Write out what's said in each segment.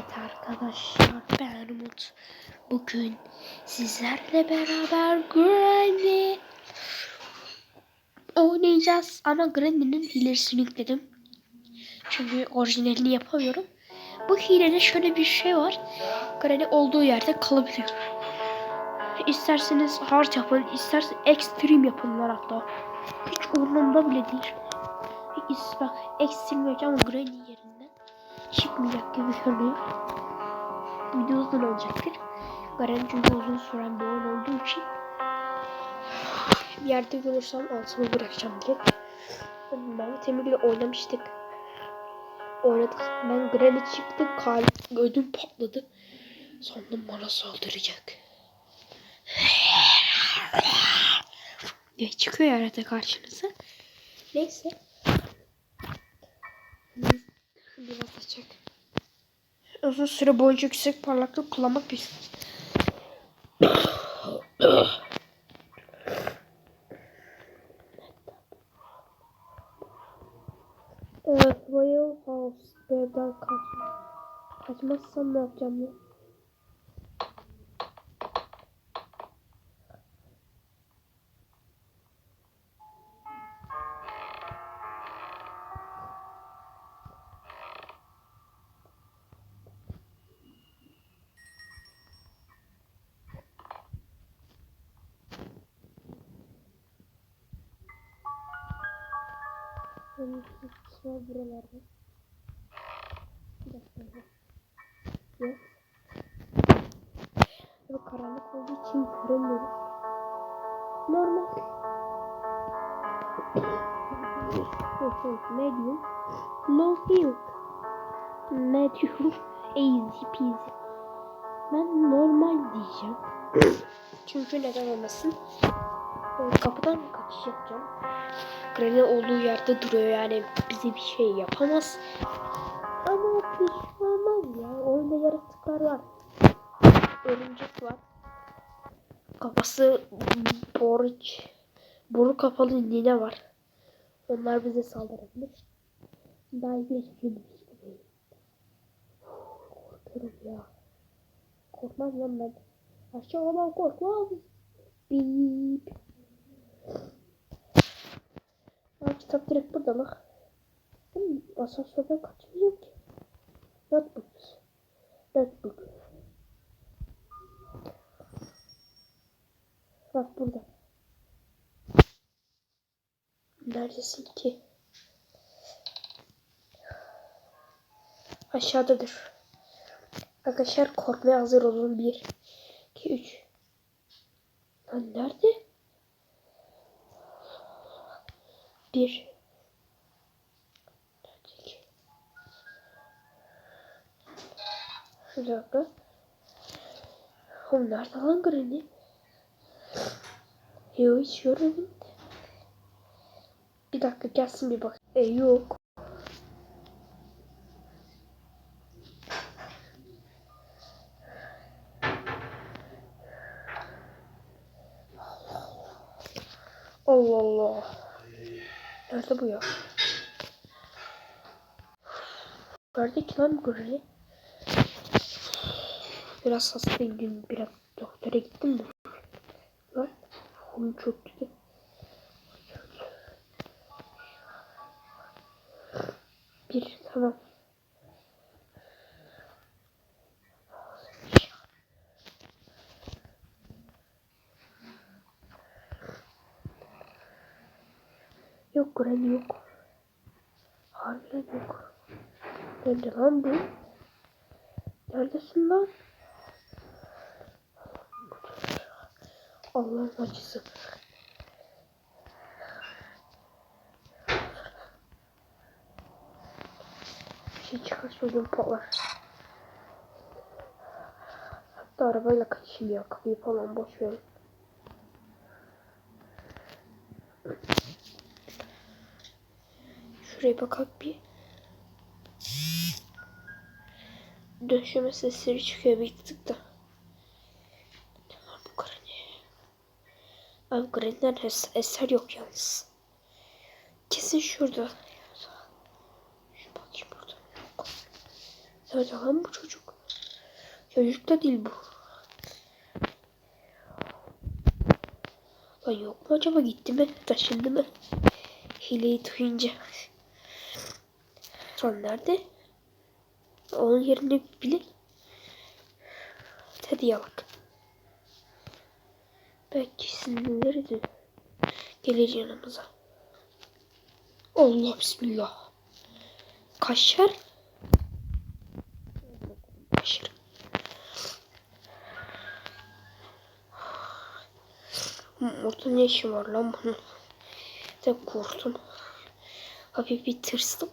Evet arkadaşlar ben Umut. Bugün sizlerle beraber Granny oynayacağız. Ama Granny'nin hilesini yükledim. Çünkü orijinalini yapamıyorum. Bu hilede şöyle bir şey var. Granny olduğu yerde kalabiliyor. İsterseniz hard yapın, isterseniz extreme yapın var hatta. Hiç umurumda bile değil. Bak extreme yapacağım Granny yerinde çıkmayacak gibi görünüyor. Video uzun olacaktır. Garen çünkü uzun süren bir oyun olduğu için bir yerde görürsem altımı bırakacağım direkt. Mehmet Emir'le oynamıştık. Oynadık. Ben Granny çıktı. Kal ödüm patladı. Sandım bana saldıracak. diye çıkıyor arada karşınıza. Neyse. Biraz açık. Uzun süre boyunca yüksek parlaklık kullanmak bir Evet, Royal House kaç. Kaçmazsam ne yapacağım ya? Benim var buralarda. Bir dakika. Yok. Ve karanlık olduğu için göremiyorum. Normal. Medium. Low heal. Medium. Easy peasy. Ben normal diyeceğim. Çünkü neden olmasın? Kapıdan kaçış yapacağım. Granny olduğu yerde duruyor yani bize bir şey yapamaz. Ama bir şey olmaz ya. Oyunda yaratıklar var. Örümcek var. Kafası borç. Boru kapalı nine var. Onlar bize saldırabilir. Daha bir gün işte. Korkuyorum ya. Korkmaz lan ben. Aşağıdan korkmaz. Bip. Aa, kitap direkt burada bak. Ben asansörden kaçmayacağım ki. Notebook. Notebook. Bak burada. Neredesin ki? Aşağıdadır. Arkadaşlar korkmaya hazır olun. 1, 2, 3. Lan nerede? Bir. Bir dakika. Oğlum nerede lan Granny? Yok hiç görmedim. Bir dakika gelsin bir bak. E yok. Allah Allah. Nerede bu ya? Nerede ki lan Granny? Biraz hastayım dün biraz doktora gittim mi? Lan huyum çok kötü. Bir tamam. Yok Granny yok. Harbiden yok. Nerede lan bu? Neredesin lan? Allah'ın acısı. Bir şey çıkar çocuğum patlar. Hatta arabayla kaçayım ya. Kapıyı falan boş verin. Şuraya bakak bir. Döşeme sesleri çıkıyor bir tık da. Tamam bu Granny. Abi Granny'den es eser yok yalnız. Kesin şurada. Şu bakayım burada. Yok. Nerede bu çocuk? Çocuk da değil bu. Lan yok mu acaba gitti mi? Taşındı mı? Hileyi duyunca. Son nerede? Onun yerini bile. Hadi yalak. Belki sinirleri gelir yanımıza. Allah bismillah. Kaşar. Kaşar. Orada ne işi var lan bunun? De korktum. Hafif bir tırstım.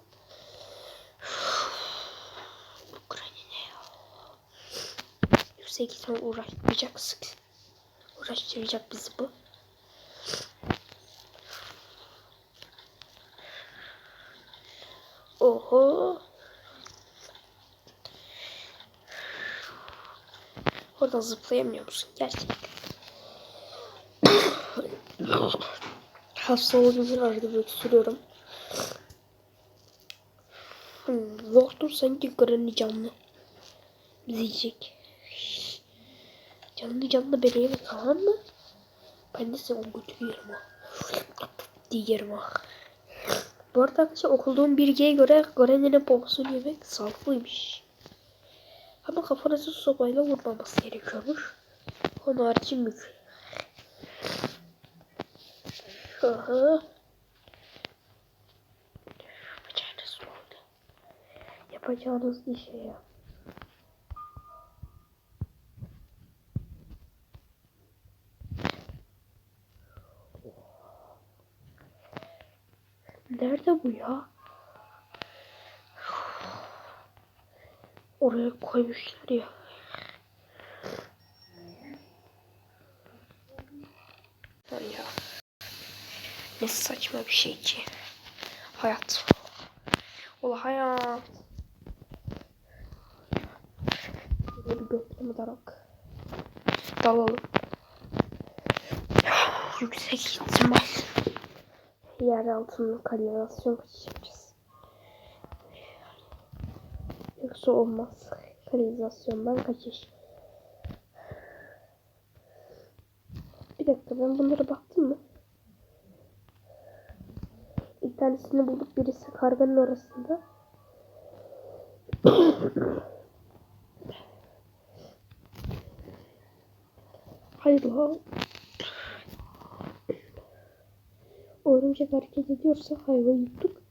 Bu krani ne ya? Yüksek ihtimal uğraşmayacaksın. Uğraştıracak bizi bu. Oho. Oradan zıplayamıyor musun? Gerçekten. Hasta olduğunu arada öksürüyorum. Hmm, Korktum sanki Granny canlı. Bizi. Canlı canlı beni yeme tamam mı? Ben de seni götürüyorum ha. Diyelim ha. Bu arada arkadaşlar okuduğum bilgiye göre Granny'nin babasını yemek sağlıklıymış. Ama kafanızı sobayla vurmaması gerekiyormuş. Onun harici mük. Aha. Yapacağınız ne oldu? Yapacağınız bir şey ya. Nerede bu ya? Oraya koymuşlar ya. Ya. Ne saçma bir şey ki. Hayat. Ola hayat. Böyle bir gökyüzü darak. Dalalım. Yüksek ihtimal. Yer altında kanalizasyon kaçış yapacağız. Yoksa olmaz. Kanalizasyondan kaçış. Bir dakika ben bunlara baktım mı? Bir tanesini bulduk birisi karganın arasında. Hayır lan. Örümcek hareket ediyorsa hayvan yuttuk.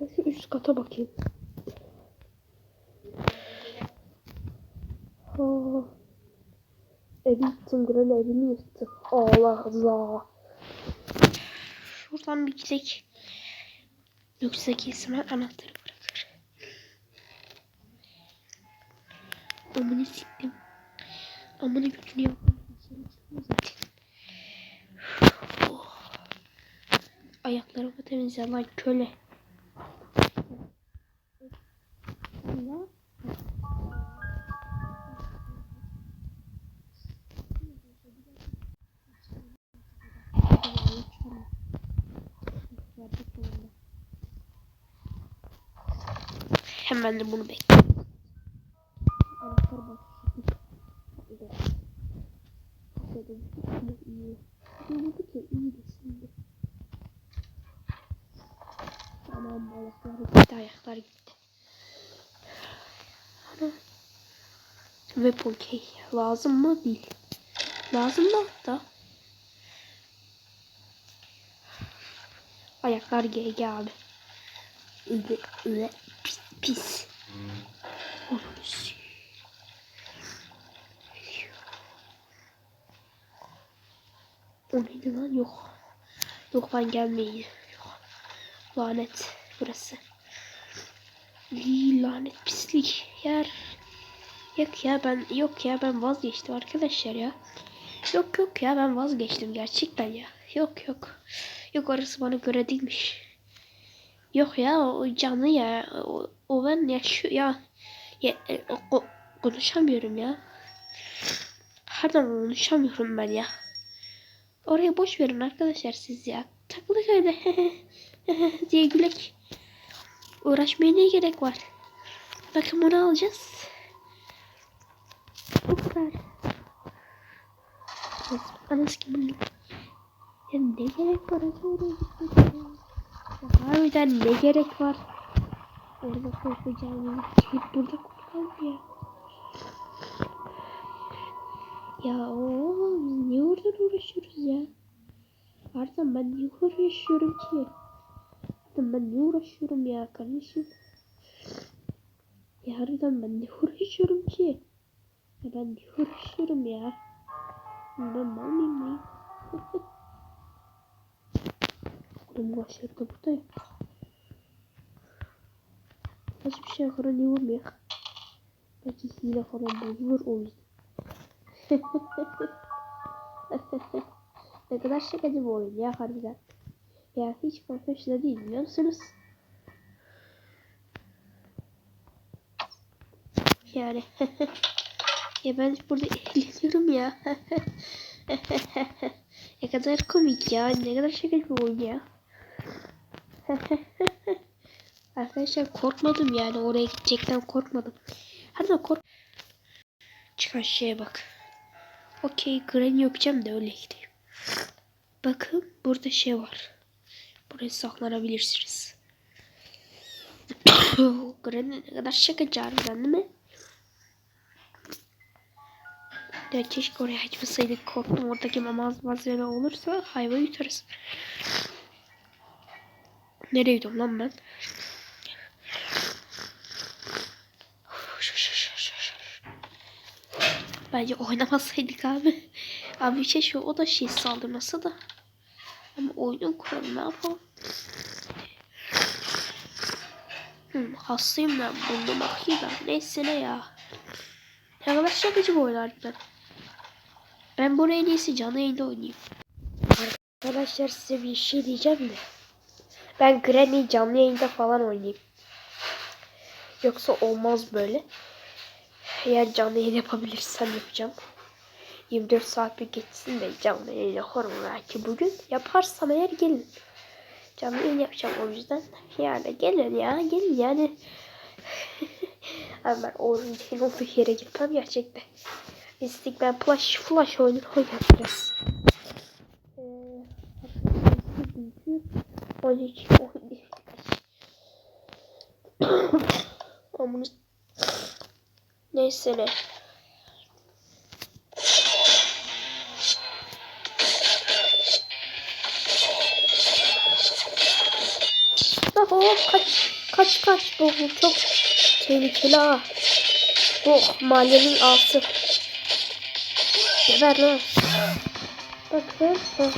Ben şu üst kata bakayım. Ha. Evi yıktım Granny evini yıktı. Allah Allah. Şuradan bir gidek. Yüksek ihtimal anahtarı bırakır. Amını siktim. Amını götünü yapmam. Ayaklarımı temizle lan köle. Hemen de bunu bekliyorum. Lazım mı değil. Lazım da hatta. Ayaklar GG abi. Öyle öyle pis pis. O neydi lan? Yok. Yok ben gelmeyin. Yok. Lanet burası. Lee, lanet pislik yer. Yok ya ben yok ya ben vazgeçtim arkadaşlar ya. Yok yok ya ben vazgeçtim gerçekten ya. Yok yok. Yok orası bana göre değilmiş. Yok ya o canlı ya. O, o ben yaşıyor ya. ya e, o, konuşamıyorum ya. Pardon konuşamıyorum ben ya. Oraya boş verin arkadaşlar siz ya. Takılık öyle diye gülek. Uğraşmaya ne gerek var? Bakın bunu alacağız. Bu kadar. Anası gibi. Ya ne gerek var oraya gitmeye? Ya harbiden ne gerek var? Orada korkacağım. Git burada korkalım ya. Ya o biz niye oradan uğraşıyoruz ya? Harbiden ben niye uğraşıyorum ki? Harbiden ben niye uğraşıyorum ya kardeşim? Ya harbiden ben niye uğraşıyorum ki? Ya ben uğraşıyorum ya? Ben mal mıyım neyim? Oğlum bu aşağıda burada ya. Hiçbir şey niye vurmuyor? Belki hile falan bozulur o yüzden. ne kadar şakacı bir oyun ya harbiden. Ya hiç profesyonel değil biliyor musunuz? Yani ya ben burada eğleniyorum ya. ne kadar komik ya. Ne kadar şakacı bir oyun ya. Arkadaşlar korkmadım yani oraya gidecekten korkmadım. Hadi kork. Çıkan şeye bak. Okey Granny yapacağım da öyle gideyim. Bakın burada şey var. Buraya saklanabilirsiniz. Granny ne kadar şakacı harbiden değil mi? Ya keşke oraya açmasaydık korktum oradaki mamaz malzeme olursa hayvan yutarız. Nereye gidiyorum lan ben? Bence oynamasaydık abi. Abi şey şu o da şey saldırması da. Ama oyunun kuralı ne yapalım? Hmm, hastayım ben burnum akıyor da. Neyse ne ya. Ne kadar şakacı bu oyun harbiden. Ben en iyisi canlı yayında oynayayım. Arkadaşlar size bir şey diyeceğim de. Ben Granny canlı yayında falan oynayayım. Yoksa olmaz böyle. Eğer canlı yayın yapabilirsem yapacağım. 24 saat bir geçsin de canlı yayın yaparım belki bugün. Yaparsam eğer gelin. Canlı yayın yapacağım o yüzden. Yani gelin ya gelin yani. Abi ben oyuncunun olduğu yere gitmem gerçekten. İstikbal flash flash oyunu oynayacağız. Ee, 12 Amına Neyse ne. Oho kaç kaç kaç bu, bu çok tehlikeli ha. Bu mahallenin ağası. Geber lan. Bakın. Ha.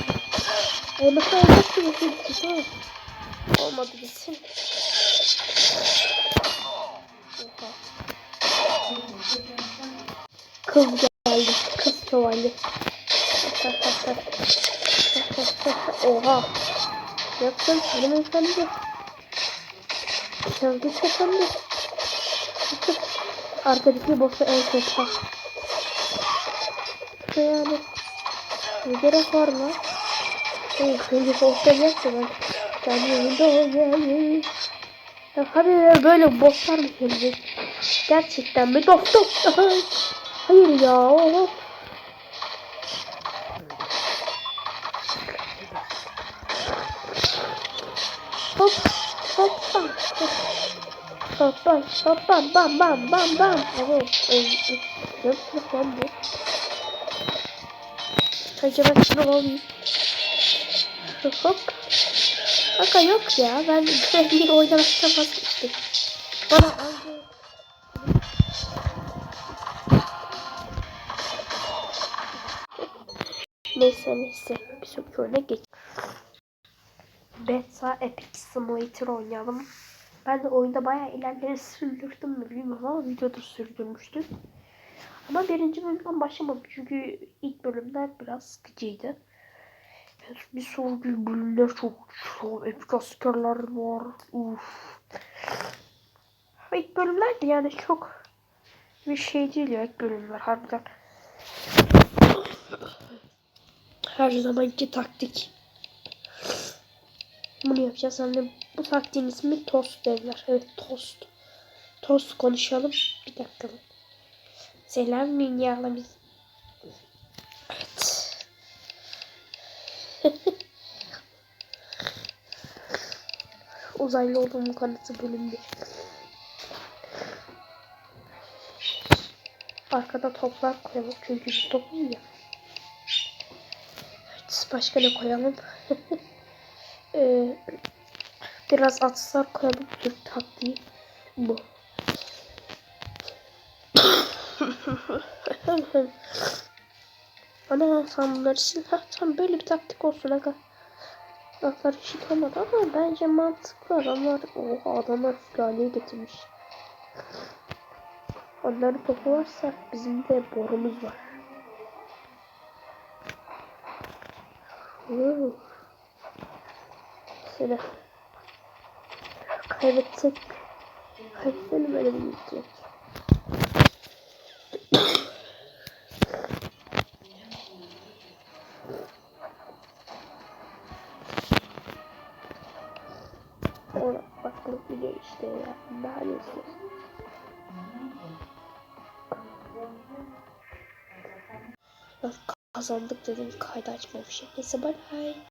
Olmasa olmaz ki bu ha. Olmadı gitsin. Kız geldi. Kız şövalye. Oha. Yaptın hanımefendi. Çalgı efendi. Arkadaki boss'u en kötü. Yani. Ne gerek var? Oğlum şimdi boss'a geçti ben. Yayında oynayayım. Ya hadi böyle bosslar mı gelecek? Gerçekten mi dostum? Hayır ya. Hop. Hop. Hop. Bam. Hop. Bam. Hop. Bam. Bam. Bam. Bam. Bam. Evet. Sınıf lan bu? Acaba şunu alayım. Hop. Kanka yok ya. Ben bir oynamaktan vazgeçtim. Bana önce Neyse neyse. Bir sonraki oyuna geç. Beta Epic Simulator oynayalım. Ben de oyunda bayağı ilerleri sürdürdüm mü bilmiyorum ama videoda sürdürmüştüm. Ama birinci bölümden başlamadım çünkü ilk bölümler biraz sıkıcıydı. Bir sonraki bölümler çok çok epik askerler var. Uf. İlk bölümler de yani çok bir şey değil ya ilk bölümler harbiden. Her zamanki taktik. Bunu yapacağız. Hani bu taktiğin ismi tost derler. Evet tost. Tost konuşalım. Bir dakika. Selam Münyalı biz. Evet. Uzaylı olduğumu kanıtı bölüm bir. Arkada toplar koyalım çünkü biz topuz ya. Evet, başka ne koyalım? Ee, biraz atsar koyalım. Türk taktiği bu. Ana sen bunları sil. Ha, tam böyle bir taktik olsun aga. Laflar eşit olmadı ama bence mantıklı adamlar. Oha adamlar sülaleye getirmiş. Onların topu varsa bizim de borumuz var. Oo. Mesela kaybetsek kaybetselim öyle Ona baklık video işte ya. Daha neyse. Bak kazandık dedim kaydı açmamışım. Neyse bye bye.